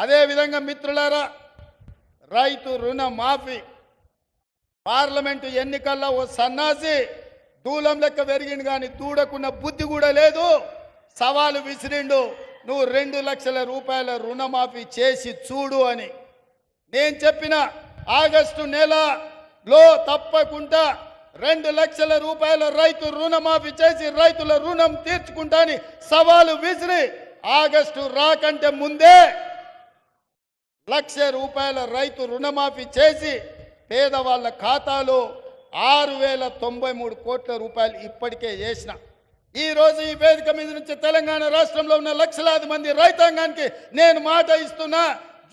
అదేవిధంగా మిత్రులారా రైతు రుణ మాఫీ. పార్లమెంటు ఎన్నికల్లో ఓ సన్నాసి దూలం లెక్క పెరిగిండు కానీ దూడకున్న బుద్ధి కూడా లేదు. సవాలు విసిరిండు నువ్వు రెండు లక్షల రూపాయల రుణమాఫీ చేసి చూడు అని. నేను చెప్పిన ఆగస్టు నెలలో తప్పకుండా రెండు లక్షల రూపాయల రైతు రుణమాఫీ చేసి రైతుల రుణం తీర్చుకుంటా అని సవాలు విసిరి ఆగస్టు రాకంటే ముందే లక్ష రూపాయల రైతు రుణమాఫీ చేసి పేదవాళ్ళ ఖాతాలో ఆరు వేల తొంభై మూడు కోట్ల రూపాయలు ఇప్పటికే చేసిన ఈరోజు ఈ వేదిక మీద నుంచి తెలంగాణ రాష్ట్రంలో ఉన్న లక్షలాది మంది రైతాంగానికి నేను మాట ఇస్తున్నా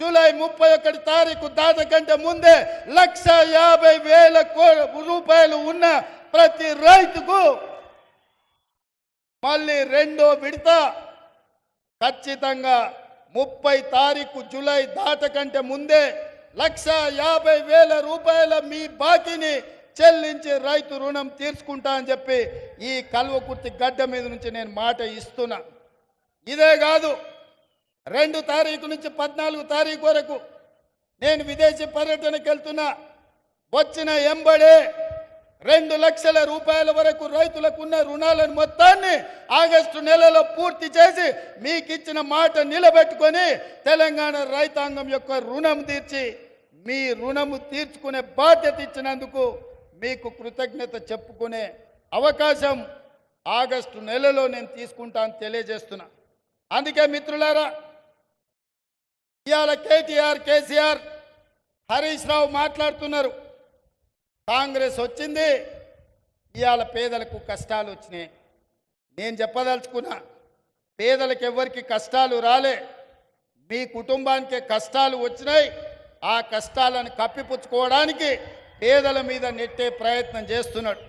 జూలై ముప్పై ఒకటి తారీఖు దాట కంటే ముందే లక్ష యాభై వేల కో- రూపాయలు ఉన్న ప్రతి రైతుకు మళ్ళీ రెండో విడత ఖచ్చితంగా ముప్పై తారీఖు జూలై దాటకంటే ముందే లక్ష యాభై వేల రూపాయల మీ బాకీని చెల్లించి రైతు రుణం తీర్చుకుంటా అని చెప్పి ఈ కల్వకుర్తి గడ్డ మీద నుంచి నేను మాట ఇస్తున్నా. ఇదే కాదు రెండు తారీఖు నుంచి పద్నాలుగు తారీఖు వరకు నేను విదేశీ పర్యటనకు వెళ్తున్నా. వచ్చిన ఎంబడే రెండు లక్షల రూపాయల వరకు రైతులకు ఉన్న రుణాలను మొత్తాన్ని ఆగస్టు నెలలో పూర్తి చేసి మీకు ఇచ్చిన మాట నిలబెట్టుకొని తెలంగాణ రైతాంగం యొక్క రుణం తీర్చి మీ రుణము తీర్చుకునే బాధ్యత ఇచ్చినందుకు మీకు కృతజ్ఞత చెప్పుకునే అవకాశం ఆగస్టు నెలలో నేను తీసుకుంటాను తెలియజేస్తున్నా. అందుకే మిత్రులారా ఇవాళ కేటీఆర్ కేసీఆర్ హరీష్ రావు మాట్లాడుతున్నారు. కాంగ్రెస్ వచ్చింది ఇవాళ పేదలకు కష్టాలు వచ్చినాయి. నేను చెప్పదలుచుకున్నా పేదలకు ఎవరికి కష్టాలు రాలే. మీ కుటుంబానికే కష్టాలు వచ్చినాయి. ఆ కష్టాలను కప్పిపుచ్చుకోవడానికి పేదల మీద నెట్టే ప్రయత్నం చేస్తున్నాడు.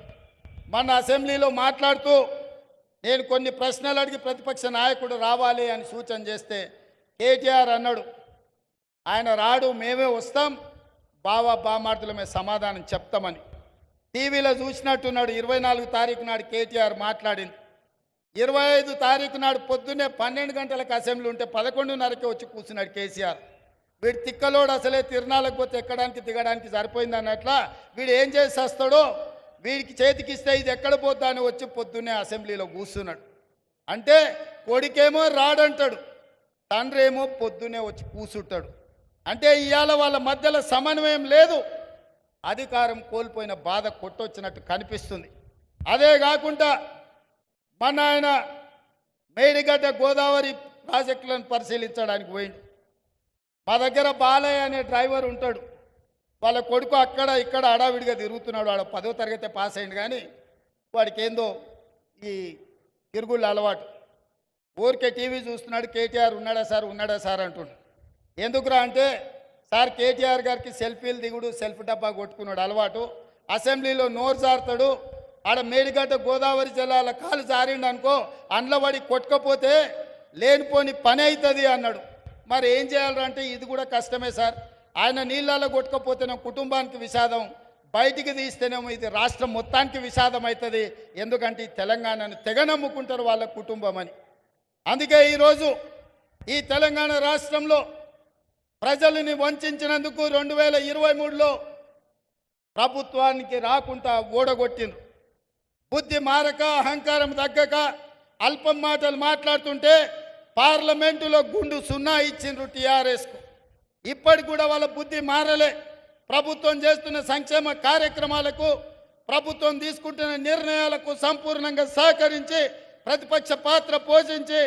మన అసెంబ్లీలో మాట్లాడుతూ నేను కొన్ని ప్రశ్నలు అడిగి ప్రతిపక్ష నాయకుడు రావాలి అని సూచన చేస్తే కేటీఆర్ అన్నాడు ఆయన రాడు మేమే వస్తాం. బావా మేము సమాధానం చెప్తామని. టీవీలో చూసినట్టున్నాడు ఇరవై నాలుగు తారీఖు నాడు కేటీఆర్ మాట్లాడింది. ఇరవై ఐదు తారీఖు నాడు పొద్దున్నే పన్నెండు గంటలకు అసెంబ్లీ ఉంటే పదకొండున్నరకే వచ్చి కూర్చున్నాడు కేసీఆర్. వీడు తిక్కలోడు అసలే తిరణాలకు పోతే ఎక్కడానికి దిగడానికి సరిపోయింది అన్నట్ల వీడు ఏం చేసి వస్తాడో వీడికి చేతికిస్తే ఇది ఎక్కడ పోద్దా అని వచ్చి పొద్దున్నే అసెంబ్లీలో కూర్చున్నాడు. అంటే కొడుకేమో రాడంటాడు. తండ్రి ఏమో పొద్దునే వచ్చి కూసుంటాడు. అంటే ఇవాళ వాళ్ళ మధ్యలో సమన్వయం లేదు. అధికారం కోల్పోయిన బాధ కొట్టొచ్చినట్టు కనిపిస్తుంది. అదే కాకుండా మన ఆయన మేడిగడ్డ గోదావరి ప్రాజెక్టులను పరిశీలించడానికి పోయిండు. మా దగ్గర బాలయ్య అనే డ్రైవర్ ఉంటాడు. వాళ్ళ కొడుకు అక్కడ ఇక్కడ అడావిడిగా తిరుగుతున్నాడు. వాడు పదో తరగతి పాస్ అయింది కానీ వాడికి ఏందో ఈ తిరుగుళ్ళు అలవాటు. ఊరికే టీవీ చూస్తున్నాడు కేటీఆర్ ఉన్నాడా సార్? ఉన్నాడా సార్ అంటుండు. ఎందుకురా అంటే సార్ కేటీఆర్ గారికి సెల్ఫీలు దిగుడు సెల్ఫ్ డబ్బా కొట్టుకున్నాడు అలవాటు. అసెంబ్లీలో నోరు జారుతాడు. ఆడ మేడిగడ్డ గోదావరి జిల్లాల కాలు జారిండు అనుకో అండ్లబడి కొట్టుకపోతే లేనిపోని పని అవుతుంది అన్నాడు. మరి ఏం చేయాలంటే ఇది కూడా కష్టమే సార్. ఆయన నీళ్ళలో కొట్టుకపోతేనే కుటుంబానికి విషాదం. బయటికి తీస్తేనేమో ఇది రాష్ట్రం మొత్తానికి విషాదం అవుతుంది ఎందుకంటే ఈ తెలంగాణను తెగ నమ్ముకుంటారు వాళ్ళ కుటుంబం అని. అందుకే ఈరోజు ఈ తెలంగాణ రాష్ట్రంలో ప్రజలని వంచినందుకు రెండు వేల ఇరవై మూడులో ప్రభుత్వానికి రాకుండా ఓడగొట్టిండ్రు బుద్ధి మారక అహంకారం తగ్గక అల్పం మాటలు మాట్లాడుతుంటే పార్లమెంటులో గుండు సున్నా ఇచ్చిండ్రు టీఆర్ఎస్కు. ఇప్పటికి కూడా వాళ్ళ బుద్ధి మారలే. ప్రభుత్వం చేస్తున్న సంక్షేమ కార్యక్రమాలకు ప్రభుత్వం తీసుకుంటున్న నిర్ణయాలకు సంపూర్ణంగా సహకరించి ప్రతిపక్ష పాత్ర పోషించి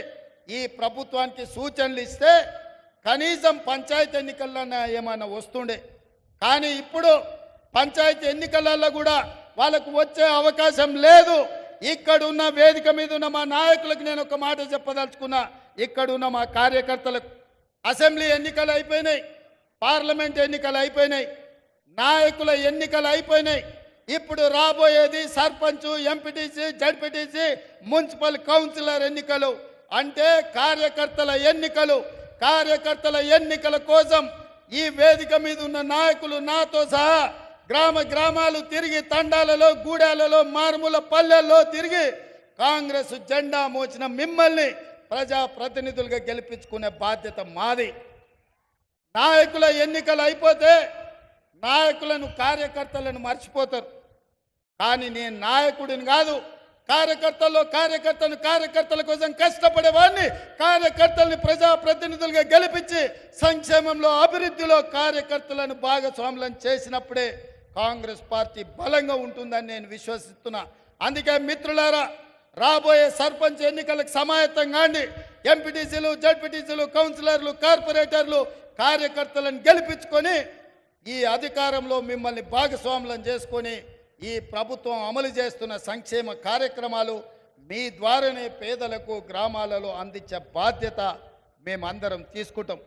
ఈ ప్రభుత్వానికి సూచనలు ఇస్తే కనీసం పంచాయతీ ఎన్నికల్లో ఏమైనా వస్తుండే. కానీ ఇప్పుడు పంచాయతీ ఎన్నికలలో కూడా వాళ్ళకు వచ్చే అవకాశం లేదు. ఇక్కడున్న వేదిక మీద ఉన్న మా నాయకులకు నేను ఒక మాట చెప్పదలుచుకున్నా. ఇక్కడున్న మా కార్యకర్తలకు అసెంబ్లీ ఎన్నికలు అయిపోయినాయి. పార్లమెంట్ ఎన్నికలు అయిపోయినాయి. నాయకుల ఎన్నికలు అయిపోయినాయి. ఇప్పుడు రాబోయేది sarpanch MPTC ZPTC municipal councillor ఎన్నికలు. అంటే కార్యకర్తల ఎన్నికలు. కార్యకర్తల ఎన్నికల కోసం ఈ వేదిక మీద ఉన్న నాయకులు నాతో సహా గ్రామ గ్రామాలు తిరిగి తండాలలో గూడాలలో మారుమూల పల్లెల్లో తిరిగి కాంగ్రెస్ జెండా మోచిన మిమ్మల్ని ప్రజా ప్రతినిధులుగా గెలిపించుకునే బాధ్యత మాది. నాయకుల ఎన్నికలు అయిపోతే నాయకులను కార్యకర్తలను మర్చిపోతారు. కానీ నేను నాయకుడిని కాదు కార్యకర్తల్లో కార్యకర్తను కార్యకర్తల కోసం కష్టపడేవాడిని కార్యకర్తల్ని ప్రజాప్రతినిధులుగా గెలిపించి సంక్షేమంలో అభివృద్ధిలో కార్యకర్తలను భాగస్వాములను చేసినప్పుడే కాంగ్రెస్ పార్టీ బలంగా ఉంటుందని నేను విశ్వసిస్తున్నా. అందుకే మిత్రులారా రాబోయే సర్పంచ్ ఎన్నికలకు సమాయత్తం కాండి ఎంపీటీసీలు జడ్పీటీసీలు కౌన్సిలర్లు కార్పొరేటర్లు కార్యకర్తలను గెలిపించుకొని ఈ అధికారంలో మిమ్మల్ని భాగస్వాములను చేసుకొని ఈ ప్రభుత్వం అమలు చేస్తున్న సంక్షేమ కార్యక్రమాలు మీ ద్వారానే పేదలకు గ్రామాలలో అందించే బాధ్యత మేమందరం తీసుకుంటాం.